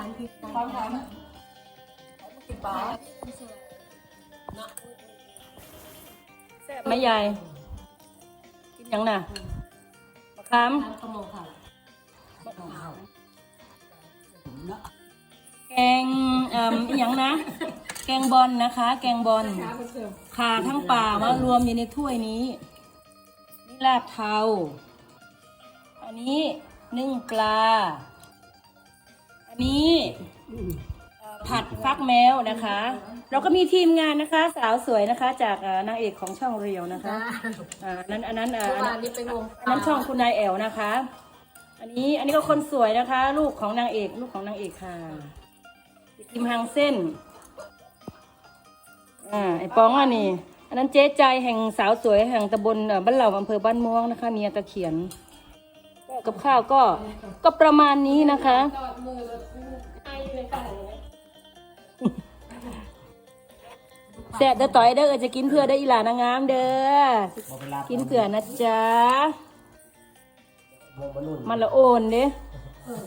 พันพริกฟังถามกิปลาแม่ยายกินยังน่ะมะขามทานขมค่ะแกงเอ่ออหยังนะ แกงบอลนะคะ แกงบอลขาทั้งป่ามารวมอยู่ในถ้วยนี้นี่ลาบเทา อันนี้นึ่งปลา อันนี้ ผัดฟักแมวนะคะ เราก็มีทีมงานนะคะ สาวสวยนะคะ จากเอ่อนางเอกของช่องเรียวนะคะอ่าอันนั้นอันนั้นอ่าเมื่ออันวานั้นนนี้ไปลงอันนั้นช่องคุณนายแอลนะคะ อันนี้อันนี้ก็คนสวยนะคะ ลูกของนางเอกลูกของนางเอกค่ะกิมฮังเส้นอ่าไอ้ป้องอันนี้อันนั้นเจ๊ใจแห่งสาวสวยแห่งตำบลเอ่อบ้านเหล่าอำเภอบ้านม่วงนะคะเมียตะเขียนก็กับข้าวก็ก็ประมาณนี้นะคะ แซ่บเด้อต่อยเด้อเออจะกินเพื่อได้ออีหลานางงามเด้อ บ่เวลากินเผื่อนะจ๊ะ บ่บ่รุ่นมันละโอนเด้เออ